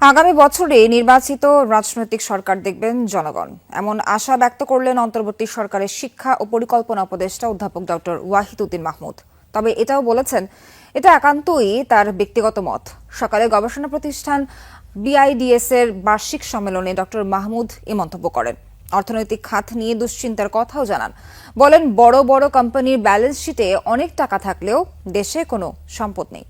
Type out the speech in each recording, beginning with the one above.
আগামী বছরে নির্বাচিত রাজনৈতিক সরকার দেখবেন জনগণ। এমন আশা ব্যক্ত করলেন অন্তর্বর্তী সরকারের শিক্ষা ও পরিকল্পনা উপদেষ্টা অধ্যাপক ডক্টর ওয়াহিদ উদ্দিন মাহমুদ। তবে এটাও বলেছেন, এটা একান্তই তার ব্যক্তিগত মত। সকালে গবেষণা প্রতিষ্ঠান বিআইডিএস এর বার্ষিক সম্মেলনে ডক্টর মাহমুদ এ মন্তব্য করেন। অর্থনৈতিক খাত নিয়ে দুশ্চিন্তার কথাও জানান। বলেন, বড় বড় কোম্পানির ব্যালেন্স শিটে অনেক টাকা থাকলেও দেশে কোনো সম্পদ নেই।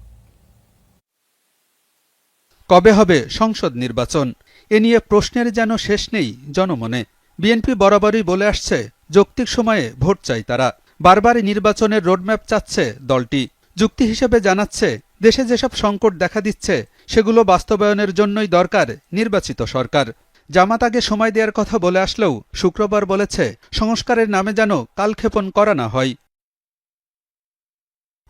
কবে হবে সংসদ নির্বাচন? এ নিয়ে প্রশ্নের যেন শেষ নেই জনমনে। বিএনপি বরাবরই বলে আসছে, যৌক্তিক সময়ে ভোট চাই তারা। বারবার নির্বাচনের রোডম্যাপ চাচ্ছে দলটি। যুক্তি হিসেবে জানাচ্ছে, দেশে যেসব সংকট দেখা দিচ্ছে, সেগুলো বাস্তবায়নের জন্যই দরকার নির্বাচিত সরকার। জামাত আগে সময় দেওয়ার কথা বলে আসলেও শুক্রবার বলেছে, সংস্কারের নামে যেন কালক্ষেপণ করা না হয়।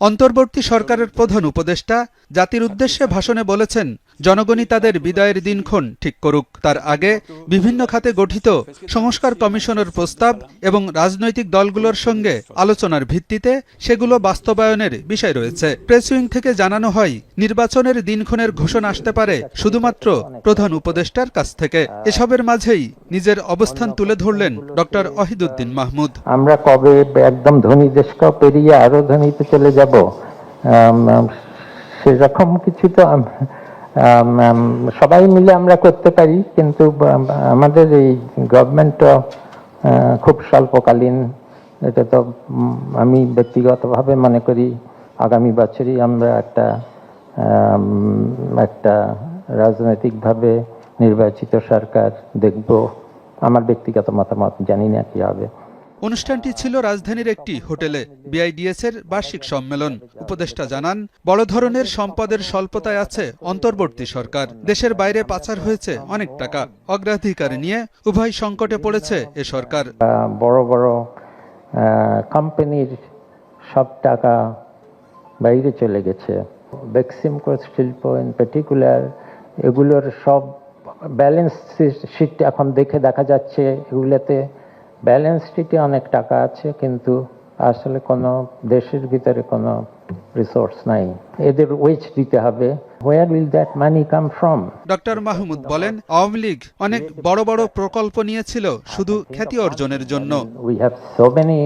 অন্তর্বর্তী সরকারের প্রধান উপদেষ্টা জাতির উদ্দেশ্যে ভাষণে বলেছেন, জনগণই তাদের বিদায়ের দিনক্ষণ ঠিক করুক। তার আগে বিভিন্ন খাতে গঠিত সংস্কার কমিশনের প্রস্তাব এবং রাজনৈতিক দলগুলোর সঙ্গে আলোচনার ভিত্তিতে সেগুলো বাস্তবায়নের বিষয় রয়েছে। প্রেস উইং থেকে জানানো হয়, নির্বাচনের দিনক্ষণের ঘোষণা আসতে পারে শুধুমাত্র প্রধান উপদেষ্টার কাছ থেকে। এসবের মাঝেই নিজের অবস্থান তুলে ধরলেন ডক্টর অহিদুদ্দিন মাহমুদ। আমরা কবে একদম ধনী দেশটাও পেরিয়ে আরও ধনীতে চলে যাব? সেরকম কিছু তো সবাই মিলে আমরা করতে পারি, কিন্তু আমাদের এই গভর্নমেন্টও খুব স্বল্পকালীন, এটা তো আমি ব্যক্তিগতভাবে মনে করি আগামী বছরই আমরা একটা একটা রাজনৈতিকভাবে নির্বাচিত সরকার দেখব। আমার ব্যক্তিগত মতামত, জানি না কি হবে। অনুষ্ঠানটি ছিল রাজধানীর একটি হোটেলে বিআইডিএস এর বার্ষিক সম্মেলন। উপদেষ্টা জানান, বড় ধরনের সম্পদের স্বল্পতায় আছে অন্তর্বর্তী সরকার। দেশের বাইরে পাচার হয়েছে অনেক টাকা। অগ্রাধিকার নিয়ে উভয় সংকটে পড়েছে এ সরকার। বড় বড় কোম্পানির সব টাকা বাইরে চলে গেছে। শিল্প ইন পার্টিকুলার এগুলোর সব ব্যালেন্স শিট এখন দেখে দেখা যাচ্ছে, এগুলোতে ব্যালেন্স শিটে অনেক টাকা আছে কিন্তু আসলে কোনো দেশের ভিতরে কোনো রিসোর্স নাই। এদের ওয়েজ দিতে হবে। Where will that money come from doctor Mahmud বলেন আওয়ামী লীগ অনেক বড় বড় প্রকল্প নিয়েছিল শুধু খ্যাতি অর্জনের জন্য। We have so many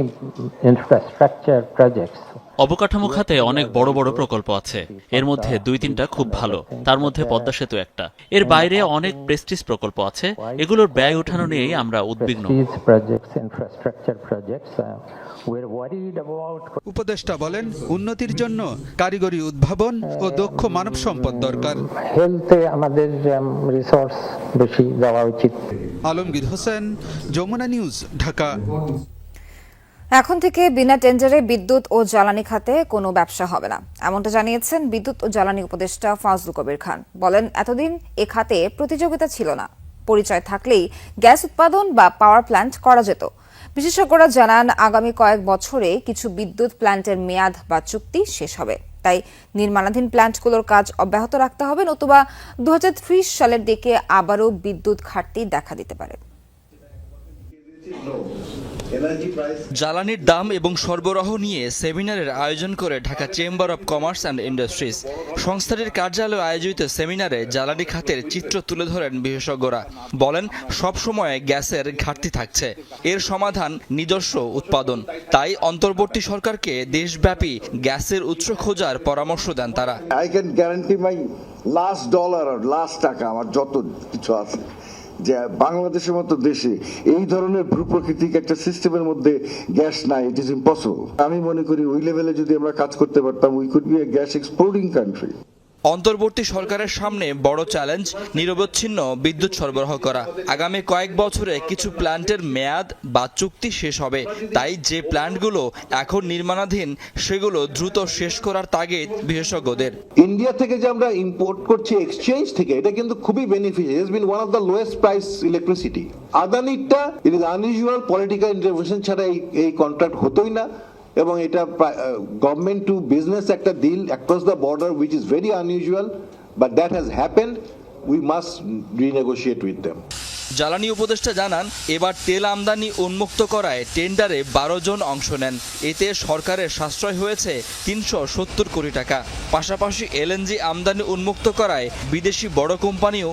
infrastructure projects. অবকাঠামো খাতে অনেক বড় বড় প্রকল্প আছে। এর মধ্যে দুই তিনটা খুব ভালো। তার মধ্যে পদ্মা সেতু একটা। এর বাইরে অনেক প্রেস্টিজ প্রকল্প আছে। এগুলোর ব্যয় ওঠানো নিয়েই আমরা উদ্বিগ্ন। uh. উপদেষ্টা বলেন উন্নতির জন্য কারিগরি উদ্ভাবন ও দক্ষ মানব সম্পদ দরকার। হেলথে আমাদের রিসোর্স বেশি দেওয়া উচিত। আলমগীর হোসেন যমুনা নিউজ ঢাকা। এখন থেকে বিনা টেন্ডারে বিদ্যুৎ ও জ্বালানি খাতে কোনো ব্যবসা হবে না। এমনটা জানিয়েছেন বিদ্যুৎ ও জ্বালানি উপদেষ্টা ফাজলু কবির খান। বলেন, এতদিন এ খাতে প্রতিযোগিতা ছিল না। পরিচয় থাকলেই গ্যাস উৎপাদন বা পাওয়ার প্ল্যান্ট করা যেত। বিশেষজ্ঞরা জানান, আগামী কয়েক বছরে কিছু বিদ্যুৎ প্ল্যান্টের মেয়াদ বা চুক্তি শেষ হবে। তাই নির্মাণাধীন প্ল্যান্টগুলোর কাজ অব্যাহত রাখতে হবে, নতুবা দু হাজার ত্রিশ সালের দিকে আবারও বিদ্যুৎ ঘাটতি দেখা দিতে পারে। জ্বালানির দাম এবং সরবরাহ নিয়ে সেমিনারের আয়োজন করে Dhaka chamber of commerce and industries সংস্থাটির কার্যালয়ে আয়োজিত সেমিনারে জ্বালানি খাতের চিত্র তুলে ধরেন বিশেষজ্ঞরা। বলেন সব সময় গ্যাসের ঘাটতি থাকছে। এর সমাধান নিজস্ব উৎপাদন। তাই অন্তর্বর্তী সরকারকে দেশব্যাপী গ্যাসের উৎস খোঁজার পরামর্শ দেন তারা। I can guarantee my last dollar R last টাকা আমার যত কিছু আছে। যে বাংলাদেশের মতো দেশে এই ধরনের ভূপ্রকৃতিক একটা সিস্টেমের মধ্যে গ্যাস নাই ইট ইজ ইম্পসিবল আমি মনে করি ওই লেভেলে যদি আমরা কাজ করতে পারতাম we could be a gas exporting country অন্তর্বর্তী সরকারের সামনে বড় চ্যালেঞ্জ, নিরবচ্ছিন্ন বিদ্যুৎ সরবরাহ করা। আগামী কয়েক বছরে কিছু প্ল্যান্টের মেয়াদ বা চুক্তি শেষ হবে। তাই যে প্ল্যান্টগুলো এখন নির্মাণাধীন, সেগুলো দ্রুত শেষ করার তাগিদ বিশেষজ্ঞদের। ইন্ডিয়া থেকে যে আমরা ইম্পোর্ট করছি এক্সচেঞ্জ থেকে, এটা কিন্তু খুবই beneficial is been one of the lowest price electricity আদানিটা it is unusual political intervention ছাড়া এই এই কন্ট্রাক্ট হতোই না। এবং এটা গভর্নমেন্ট টু বিজনেস একটা deal across the border which is very unusual but that has happened we must renegotiate with them জ্বালানি উপদেষ্টা জানান, এবার তেল আমদানি উন্মুক্ত করায় টেন্ডারে বারো জন অংশ নেন। এতে সরকারের সাশ্রয় হয়েছে তিনশো সত্তর কোটি টাকা। পাশাপাশি এলএনজি আমদানি উন্মুক্ত করায় বিদেশি বড় কোম্পানিও